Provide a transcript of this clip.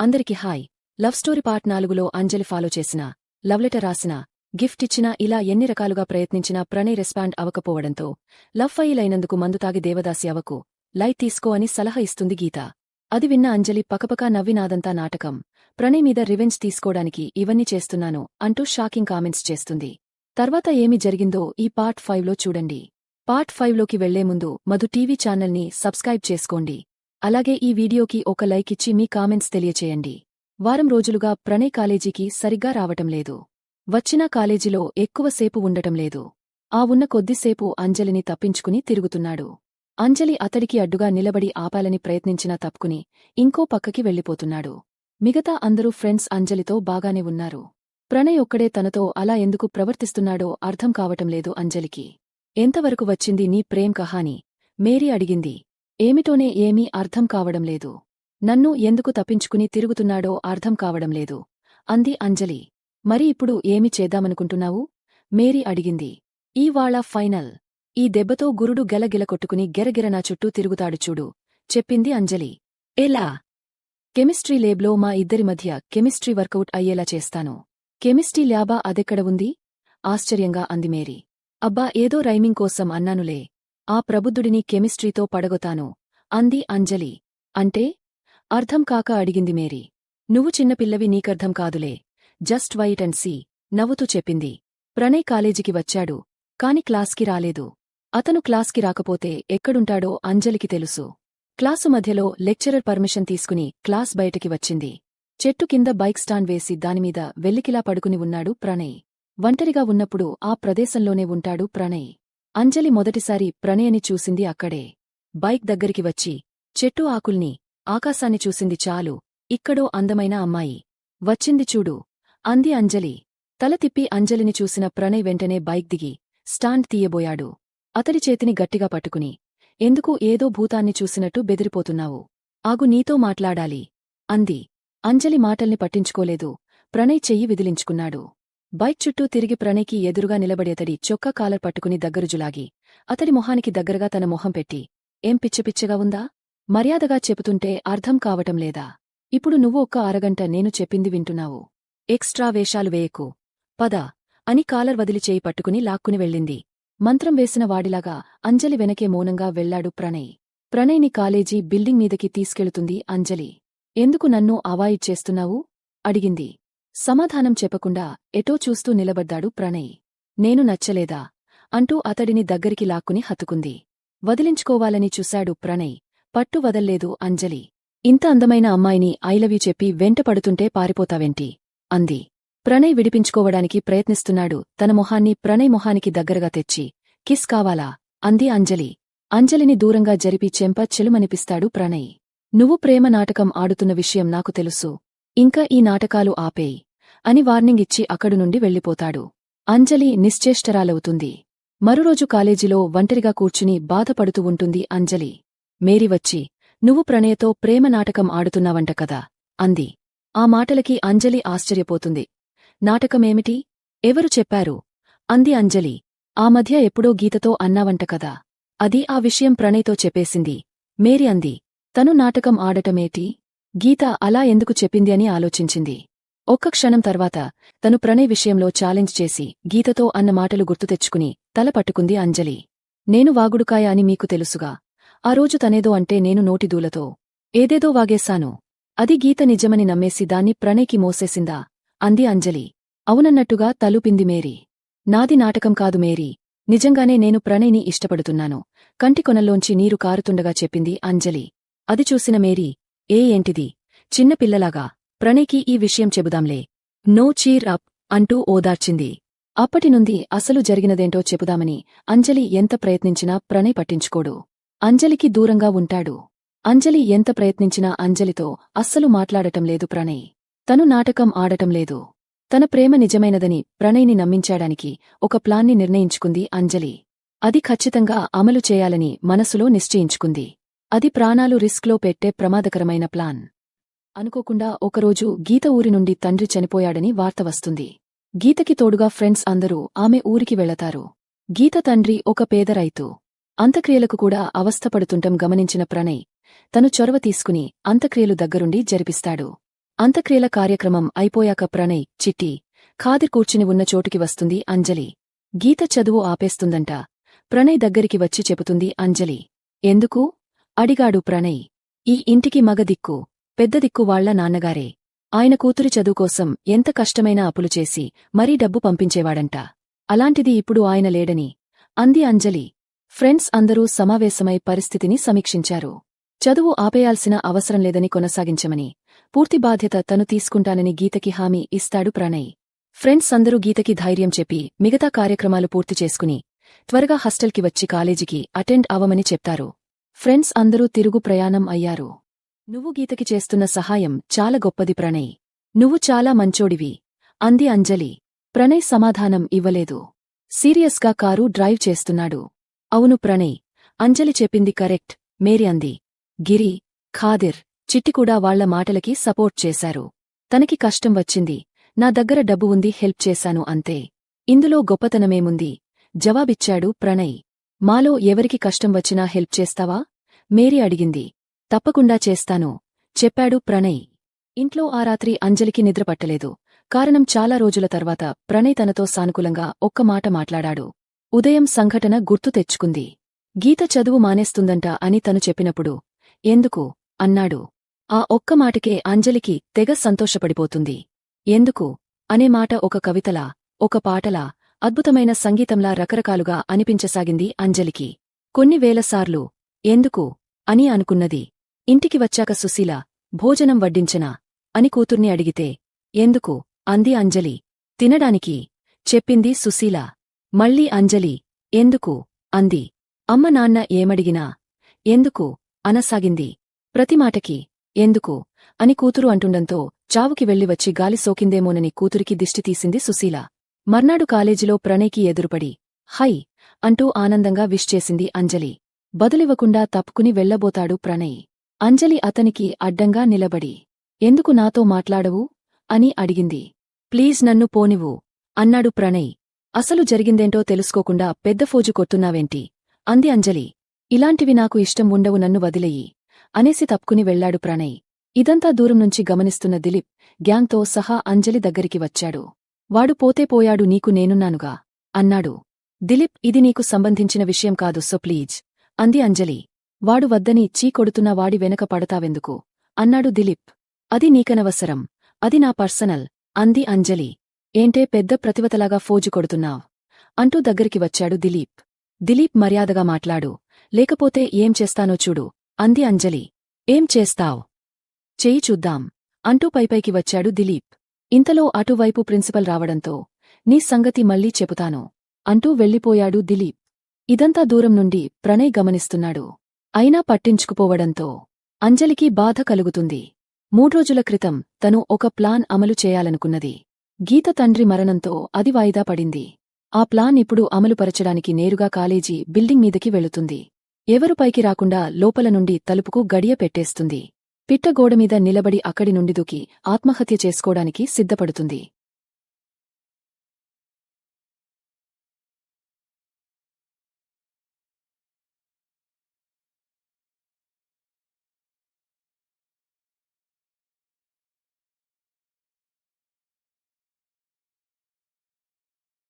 అందరికి hi. Love story part నాలుగులో Anjali follow చేసిన లవ్ లెటర్ రాసిన గిఫ్ట్ ఇచ్చినా ఇలా ఎన్ని రకాలుగా ప్రయత్నించినా ప్రణయ్ రెస్పాండ్ అవకపోవడంతో లవ్ ఫైలైనందుకు అయినందుకు మందు తాగి దేవదాసి అవకు లైట్ తీసుకో అని సలహా ఇస్తుంది గీత. అది విన్న అంజలి పకపకా నవ్వినాదంతా నాటకం. ప్రణయ్ మీద రివెంజ్ తీసుకోడానికి ఇవన్నీ చేస్తున్నాను అంటూ షాకింగ్ కామెంట్స్ చేస్తుంది. తర్వాత ఏమి జరిగిందో ఈ పార్ట్ ఫైవ్లో చూడండి. పార్ట్ ఫైవ్లోకి వెళ్ళే ముందు మధు టీవీ ఛానల్ని సబ్స్క్రైబ్ చేసుకోండి. అలాగే ఈ వీడియోకి ఒక లైక్ ఇచ్చి మీ కామెంట్స్ తెలియచేయండి. వారం రోజులుగా ప్రణయ్ కాలేజీకి సరిగ్గా రావటం లేదు. వచ్చినా కాలేజీలో ఎక్కువసేపు ఉండటం లేదు. ఆ ఉన్న కొద్దిసేపు అంజలిని తప్పించుకుని తిరుగుతున్నాడు. అంజలి అతడికి అడ్డుగా నిలబడి ఆపాలని ప్రయత్నించినా తప్పుకుని ఇంకో పక్కకి వెళ్ళిపోతున్నాడు. మిగతా అందరూ ఫ్రెండ్స్ అంజలితో బాగానే ఉన్నారు. ప్రణయ్ ఒక్కడే తనతో అలా ఎందుకు ప్రవర్తిస్తున్నాడో అర్థం కావటం లేదు అంజలికి. ఎంతవరకు వచ్చింది నీ ప్రేమ్ కహాని? మేరీ అడిగింది. ఏమిటోనే ఏమీ అర్థం కావడం లేదు. నన్ను ఎందుకు తప్పించుకుని తిరుగుతున్నాడో అర్థం కావడం లేదు. అంది అంజలి. మరి ఇప్పుడు ఏమి చేద్దామనుకుంటున్నావు? మేరీ అడిగింది. ఈవాళ ఫైనల్. ఈ దెబ్బతో గురుడు గెలగిల కొట్టుకుని గెరగిర నా చుట్టూ తిరుగుతాడు చూడు చెప్పింది అంజలి. ఎలా? కెమిస్ట్రీ లేబ్లో మా ఇద్దరి మధ్య కెమిస్ట్రీ వర్కౌట్ అయ్యేలా చేస్తాను. కెమిస్ట్రీ ల్యాబా అదెక్కడ ఉంది? ఆశ్చర్యంగా అంది మేరీ. అబ్బా ఏదో రైమింగ్ కోసం అన్నానులే. ఆ ప్రబుద్ధుడిని కెమిస్ట్రీతో పడగొతాను అంది అంజలి. అంటే? అర్థం కాక అడిగింది మేరీ. నువ్వు చిన్నపిల్లవి నీకర్థం కాదులే. Just wait and see. నవ్వుతూ చెప్పింది. ప్రణయ్ కాలేజీకి వచ్చాడు. కాని క్లాస్కి రాలేదు. అతను క్లాస్కి రాకపోతే ఎక్కడుంటాడో అంజలికి తెలుసు. క్లాసు మధ్యలో లెక్చరర్ పర్మిషన్ తీసుకుని క్లాస్ బయటికి వచ్చింది. చెట్టు కింద బైక్ స్టాండ్ వేసి దానిమీద వెల్లికిలా పడుకుని ఉన్నాడు ప్రణయ్. ఒంటరిగా ఉన్నప్పుడు ఆ ప్రదేశంలోనే ఉంటాడు ప్రణయ్. అంజలి మొదటిసారి ప్రణయని చూసింది అక్కడే. బైక్ దగ్గరికి వచ్చి చెట్టు ఆకుల్ని ఆకాశాన్ని చూసింది చాలు. ఇక్కడో అందమైన అమ్మాయి. వచ్చింది చూడు. అంది అంజలి. తల తిప్పి అంజలిని చూసిన ప్రణయ్ వెంటనే బైక్ దిగి స్టాండ్ తీయబోయాడు. అతడి చేతిని గట్టిగా పట్టుకుని ఎందుకు ఏదో భూతాన్ని చూసినట్టు బెదిరిపోతున్నావు? ఆగు నీతో మాట్లాడాలి. అంది. అంజలి మాటల్ని పట్టించుకోలేదు. ప్రణయ్ చెయ్యి విదిలించుకున్నాడు. బైక్ చుట్టూ తిరిగి ప్రణయ్కి ఎదురుగా నిలబడేతడి చొక్కా కాలర్ పట్టుకుని దగ్గరుజులాగి అతడి మొహానికి దగ్గరగా తన మొహం పెట్టి ఏం పిచ్చపిచ్చగా ఉందా? మర్యాదగా చెబుతుంటే అర్థం కావటం లేదా? ఇప్పుడు నువ్వు ఒక్క అరగంట నేను చెప్పింది వింటున్నావు. ఎక్స్ట్రా వేషాలు వేయకు. పద అని కాలర్ వదిలి చేయి పట్టుకుని లాక్కుని వెళ్ళింది. మంత్రం వేసిన వాడిలాగా అంజలి వెనకే మౌనంగా వెళ్ళాడు ప్రణయ్. ప్రణయ్ని కాలేజీ బిల్డింగ్ మీదకి తీసుకెళుతుంది అంజలి. ఎందుకు నన్ను అవాయిడ్ చేస్తున్నావు? అడిగింది. సమాధానం చెప్పకుండా ఎటో చూస్తూ నిలబడ్డాడు ప్రణయ్. నేను నచ్చలేదా? అంటూ అతడిని దగ్గరికి లాక్కుని హత్తుకుంది. వదిలించుకోవాలని చూశాడు ప్రణయ్. పట్టు వదల్లేదు అంజలి. ఇంత అందమైన అమ్మాయిని ఐలవ్యూ చెప్పి వెంట పడుతుంటే పారిపోతావెంటి? అంది. ప్రణయ్ విడిపించుకోవడానికి ప్రయత్నిస్తున్నాడు. తన మొహాన్ని ప్రణయ్ మొహానికి దగ్గరగా తెచ్చి కిస్ కావాలా? అంది అంజలి. అంజలిని దూరంగా జరిపి చెంప చెలుమనిపిస్తాడు ప్రణయ్. నువ్వు ప్రేమ నాటకం ఆడుతున్న విషయం నాకు తెలుసు. ఇంకా ఈ నాటకాలు ఆపేయి. అని వార్నింగ్ ఇచ్చి అక్కడు నుండి వెళ్ళిపోతాడు. అంజలి నిశ్చేష్టరాలవుతుంది మరురోజు కాలేజీలో ఒంటరిగా కూర్చుని బాధపడుతూ ఉంటుంది అంజలి. మేరీ వచ్చి నువ్వు ప్రణయతో ప్రేమ నాటకం ఆడుతున్నావంట కదా? అంది. ఆ మాటలకి అంజలి ఆశ్చర్యపోతుంది. నాటకమేమిటి? ఎవరు చెప్పారు? అంది అంజలి. ఆ మధ్య ఎప్పుడో గీతతో అన్నావంట కదా. అది ఆ విషయం ప్రణయ్తో చెప్పేసింది. మేరీ అంది. తను నాటకం ఆడటమేటి? గీత అలా ఎందుకు చెప్పింది అని ఆలోచించింది. ఒక్క క్షణం తర్వాత తను ప్రణయ్ విషయంలో ఛాలెంజ్ చేసి గీతతో అన్న మాటలు గుర్తు తెచ్చుకుని తల పట్టుకుంది అంజలి. నేను వాగుడుకాయ అని మీకు తెలుసుగా. ఆ రోజు తనేదో అంటే నేను నోటిదూలతో ఏదేదో వాగేశాను. అది గీత నిజమని నమ్మేసి దాన్ని ప్రణయ్కి మోసేసిందా? అంది అంజలి. అవునన్నట్టుగా తలుపింది మేరీ. నాది నాటకం కాదు మేరీ. నిజంగానే నేను ప్రణయ్ని ఇష్టపడుతున్నాను. కంటికొనల్లోంచి నీరు కారుతుండగా చెప్పింది అంజలి. అది చూసిన మేరీ. ఏ ఏంటిది? చిన్నపిల్లలాగా ప్రణయ్కి ఈ విషయం చెబుదాంలే. నో చీర్ అప్ అంటూ ఓదార్చింది. అప్పటినుంది అసలు జరిగినదేంటో చెబుదామని అంజలి ఎంత ప్రయత్నించినా ప్రణయ్ పట్టించుకోడు. అంజలికి దూరంగా ఉంటాడు. అంజలి ఎంత ప్రయత్నించినా అంజలితో అస్సలు మాట్లాడటం లేదు ప్రణయ్. తను నాటకం ఆడటం లేదు. తన ప్రేమ నిజమైనదని ప్రణయ్ని నమ్మించాడానికి ఒక ప్లాన్ని నిర్ణయించుకుంది అంజలి. అది ఖచ్చితంగా అమలు చేయాలని మనసులో నిశ్చయించుకుంది. అది ప్రాణాలు రిస్క్లో పెట్టే ప్రమాదకరమైన ప్లాన్. అనుకోకుండా ఒకరోజు గీత ఊరి నుండి తండ్రి చనిపోయాడని వార్త వస్తుంది. గీతకి తోడుగా ఫ్రెండ్స్ అందరూ ఆమె ఊరికి వెళతారు. గీత తండ్రి ఒక పేద రైతు. అంత్యక్రియలకు కూడా అవస్థపడుతుంటం గమనించిన ప్రణయ్ తను చొరవ తీసుకుని అంత్యక్రియలు దగ్గరుండి జరిపిస్తాడు. అంత్యక్రియల కార్యక్రమం అయిపోయాక ప్రణయ్ చిట్టి ఖాదిర్ కూర్చుని ఉన్న చోటుకి వస్తుంది అంజలి. గీత చదువు ఆపేస్తుందంట. ప్రణయ్ దగ్గరికి వచ్చి చెబుతుంది అంజలి. ఎందుకు? అడిగాడు ప్రణయ్. ఈ ఇంటికి మగ దిక్కు. పెద్ద దిక్కు వాళ్ళ నాన్నగారే. ఆయన కూతురి చదువుకోసం ఎంత కష్టమైనా అప్పులు చేసి మరీ డబ్బు పంపించేవాడంట. అలాంటిది ఇప్పుడు ఆయన లేడని. అంది అంజలి. ఫ్రెండ్స్ అందరూ సమావేశమై పరిస్థితిని సమీక్షించారు. చదువు ఆపేయాల్సిన అవసరం లేదని కొనసాగించమని. పూర్తి బాధ్యత తను తీసుకుంటానని గీతకి హామీ ఇస్తాడు ప్రణయ్. ఫ్రెండ్స్ అందరూ గీతకి ధైర్యం చెప్పి మిగతా కార్యక్రమాలు పూర్తి చేసుకుని త్వరగా హాస్టల్కి వచ్చి కాలేజీకి అటెండ్ అవ్వమని చెప్తారు. ఫ్రెండ్స్ అందరూ తిరుగు ప్రయాణం అయ్యారు. నువ్వు గీతకి చేస్తున్న సహాయం చాలా గొప్పది ప్రణయ్. నువ్వు చాలా మంచోడివి. అంది అంజలి. ప్రణయ్ సమాధానం ఇవ్వలేదు. సీరియస్గా కారు డ్రైవ్ చేస్తున్నాడు. అవును ప్రణయ్. అంజలి చెప్పింది కరెక్ట్ మేరీ అంది. గిరి ఖాదిర్ చిట్టి కూడా వాళ్ళ మాటలకి సపోర్ట్ చేశారు. తనకి కష్టం వచ్చింది. నా దగ్గర డబ్బు ఉంది హెల్ప్ చేశాను అంతే. ఇందులో గొప్పతనమేముంది? జవాబిచ్చాడు ప్రణయ్. మాలో ఎవరికి కష్టం వచ్చినా హెల్ప్ చేస్తావా? మేరీ అడిగింది. తప్పకుండా చేస్తాను చెప్పాడు ప్రణయ్. ఇంట్లో ఆ రాత్రి అంజలికి నిద్రపట్టలేదు కారణం చాలా రోజుల తర్వాత ప్రణయ్ తనతో సానుకూలంగా ఒక్క మాట మాట్లాడాడు. ఉదయం సంఘటన గుర్తు తెచ్చుకుంది. గీత చదువు మానేస్తుందంట అని తను చెప్పినప్పుడు ఎందుకు? అన్నాడు. ఆ ఒక్క మాటకే అంజలికి తెగ సంతోషపడిపోతుంది. ఎందుకు? అనే మాట ఒక కవితలా ఒక పాటలా అద్భుతమైన సంగీతంలా రకరకాలుగా అనిపించసాగింది అంజలికి. కొన్ని వేలసార్లు ఎందుకు? అని అనుకున్నది. ఇంటికి వచ్చాక సుశీల భోజనం వడ్డించనా? అని కూతుర్ని అడిగితే ఎందుకు? అంది అంజలి. తినడానికి చెప్పింది సుశీల. మళ్ళీ అంజలి ఎందుకు? అంది. అమ్మ నాన్న ఏమడిగినా? ఎందుకు? అనసాగింది. ప్రతిమాటకి ఎందుకు? అని కూతురు అంటుండంతో చావుకి వెళ్ళి వచ్చి గాలి సోకిందేమోనని కూతురికి దిష్టి తీసింది సుశీల. మర్నాడు కాలేజీలో ప్రణయ్కి ఎదురుపడి హై అంటూ ఆనందంగా విష్ చేసింది అంజలి. బదులివ్వకుండా తప్పుకుని వెళ్ళబోతాడు ప్రణయ్. అంజలి అతనికి అడ్డంగా నిలబడి ఎందుకు నాతో మాట్లాడవు? అని అడిగింది. ప్లీజ్ నన్ను పోనివు అన్నాడు ప్రణయ్. అసలు జరిగిందేంటో తెలుసుకోకుండా పెద్ద ఫోజు కొట్టున్నావేంటి అంది అంజలి. ఇలాంటివి నాకు ఇష్టం ఉండవు నన్ను వదిలేయి అనేసి తప్పుకుని వెళ్ళాడు ప్రణయ్. ఇదంతా దూరం నుంచి గమనిస్తున్న దిలీప్ గ్యాంగ్తో సహా అంజలి దగ్గరికి వచ్చాడు. వాడు పోతే పోయాడు నీకు నేనున్నానుగా అన్నాడు. దిలీప్ ఇది నీకు సంబంధించిన విషయం కాదు సో ప్లీజ్ అంది అంజలి. వాడు వద్దని చీ కొడుతున్న వాడి వెనక పడతావెందుకు? అన్నాడు దిలీప్. అది నీకనవసరం. అది నా పర్సనల్. అంది అంజలి. ఏంటే పెద్ద ప్రతివతలాగా ఫోజు కొడుతున్నావ్? అంటూ దగ్గరికి వచ్చాడు దిలీప్. దిలీప్ మర్యాదగా మాట్లాడు. లేకపోతే ఏం చేస్తానో చూడు. అంది అంజలి. ఏం చేస్తావ్? చేయి చూద్దాం. అంటూ పైపైకి వచ్చాడు దిలీప్. ఇంతలో అటువైపు ప్రిన్సిపల్ రావడంతో నీ సంగతి మళ్ళీ చెబుతాను అంటూ వెళ్ళిపోయాడు దిలీప్. ఇదంతా దూరం నుండి ప్రణయ్ గమనిస్తున్నాడు. అయినా పట్టించుకుపోవడంతో అంజలికి బాధ కలుగుతుంది. మూడ్రోజుల క్రితం తను ఒక ప్లాన్ అమలు చేయాలనుకున్నది. గీత తండ్రి మరణంతో అది వాయిదా పడింది. ఆ ప్లాన్ ఇప్పుడు అమలుపరచడానికి నేరుగా కాలేజీ బిల్డింగ్ మీదకి వెళుతుంది. ఎవరు పైకి రాకుండా లోపల నుండి తలుపుకు గడియ పెట్టేస్తుంది. పిట్టగోడమీద నిలబడి అక్కడి నుండి దూకి ఆత్మహత్య చేసుకోవడానికి సిద్ధపడుతుంది.